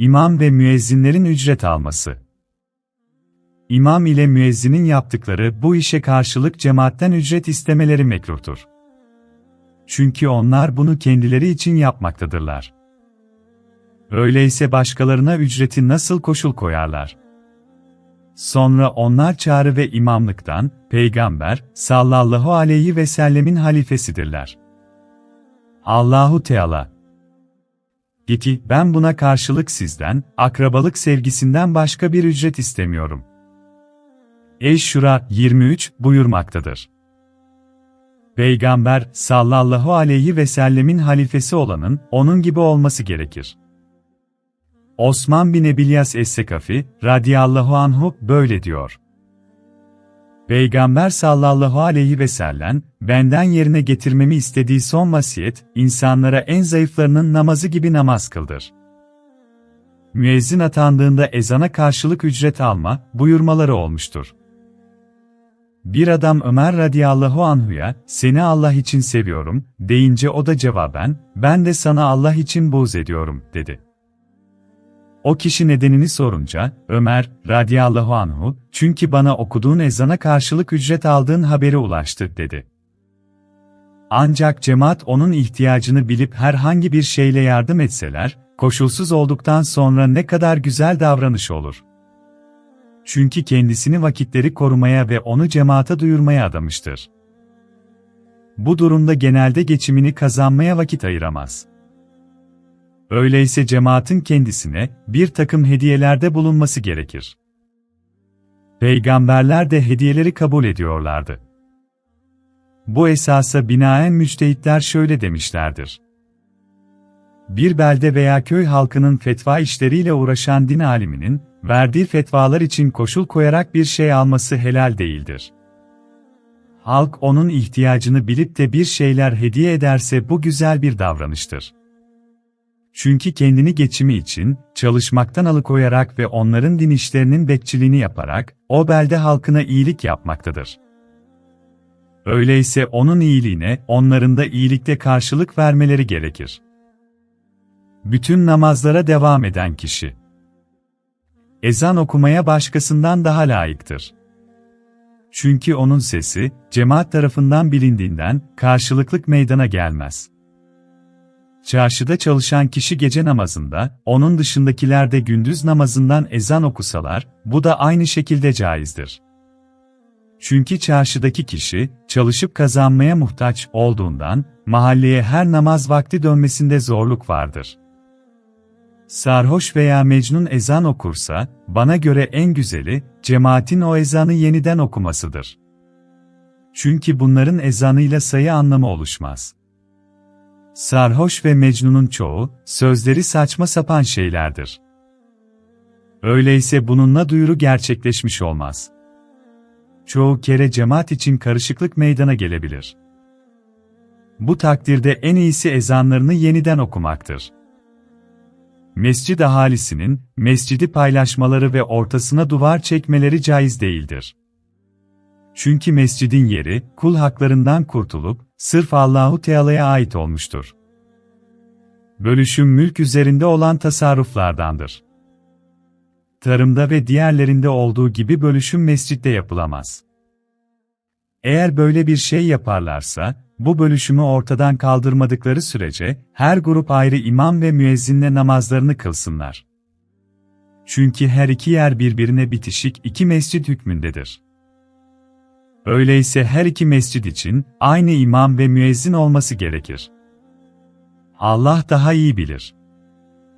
İmam ve müezzinlerin ücret alması. İmam ile müezzinin yaptıkları bu işe karşılık cemaatten ücret istemeleri mekruhtur. Çünkü onlar bunu kendileri için yapmaktadırlar. Öyleyse başkalarına ücreti nasıl koşul koyarlar? Sonra onlar çağrı ve imamlıktan, Peygamber, sallallahu aleyhi ve sellemin halifesidirler. Allahu Teala Giti, ben buna karşılık sizden, akrabalık sevgisinden başka bir ücret istemiyorum. Eş-Şura 23 buyurmaktadır. Peygamber sallallahu aleyhi ve sellemin halifesi olanın onun gibi olması gerekir. Osman bin Ebilyas Es-Sekafi radiyallahu anhu böyle diyor. Peygamber sallallahu aleyhi ve sellem, benden yerine getirmemi istediği son vasiyet, insanlara en zayıflarının namazı gibi namaz kıldır. Müezzin atandığında ezana karşılık ücret alma, buyurmaları olmuştur. Bir adam Ömer radıyallahu anhuya, seni Allah için seviyorum, deyince o da cevaben, ben de sana Allah için buğz ediyorum, dedi. O kişi nedenini sorunca, Ömer, radiyallahu anhu, çünkü bana okuduğun ezana karşılık ücret aldığın haberi ulaştı, dedi. Ancak cemaat onun ihtiyacını bilip herhangi bir şeyle yardım etseler, koşulsuz olduktan sonra ne kadar güzel davranış olur. Çünkü kendisini vakitleri korumaya ve onu cemaate duyurmaya adamıştır. Bu durumda genelde geçimini kazanmaya vakit ayıramaz. Öyleyse cemaatin kendisine bir takım hediyelerde bulunması gerekir. Peygamberler de hediyeleri kabul ediyorlardı. Bu esasa binaen müçtehitler şöyle demişlerdir. Bir belde veya köy halkının fetva işleriyle uğraşan din aliminin, verdiği fetvalar için koşul koyarak bir şey alması helal değildir. Halk onun ihtiyacını bilip de bir şeyler hediye ederse bu güzel bir davranıştır. Çünkü kendini geçimi için, çalışmaktan alıkoyarak ve onların din işlerinin bekçiliğini yaparak, o belde halkına iyilik yapmaktadır. Öyleyse onun iyiliğine, onların da iyilikte karşılık vermeleri gerekir. Bütün namazlara devam eden kişi. Ezan okumaya başkasından daha layıktır. Çünkü onun sesi, cemaat tarafından bilindiğinden, karşılıklık meydana gelmez. Çarşıda çalışan kişi gece namazında, onun dışındakiler de gündüz namazından ezan okusalar, bu da aynı şekilde caizdir. Çünkü çarşıdaki kişi, çalışıp kazanmaya muhtaç olduğundan, mahalleye her namaz vakti dönmesinde zorluk vardır. Sarhoş veya mecnun ezan okursa, bana göre en güzeli, cemaatin o ezanı yeniden okumasıdır. Çünkü bunların ezanıyla sayı anlamı oluşmaz. Sarhoş ve Mecnun'un çoğu, sözleri saçma sapan şeylerdir. Öyleyse bununla duyuru gerçekleşmiş olmaz. Çoğu kere cemaat için karışıklık meydana gelebilir. Bu takdirde en iyisi ezanlarını yeniden okumaktır. Mescid ahalisinin, mescidi paylaşmaları ve ortasına duvar çekmeleri caiz değildir. Çünkü mescidin yeri, kul haklarından kurtulup, sırf Allahu Teala'ya ait olmuştur. Bölüşüm mülk üzerinde olan tasarruflardandır. Tarımda ve diğerlerinde olduğu gibi bölüşüm mescitte yapılamaz. Eğer böyle bir şey yaparlarsa, bu bölüşümü ortadan kaldırmadıkları sürece, her grup ayrı imam ve müezzinle namazlarını kılsınlar. Çünkü her iki yer birbirine bitişik iki mescid hükmündedir. Öyleyse her iki mescid için aynı imam ve müezzin olması gerekir. Allah daha iyi bilir.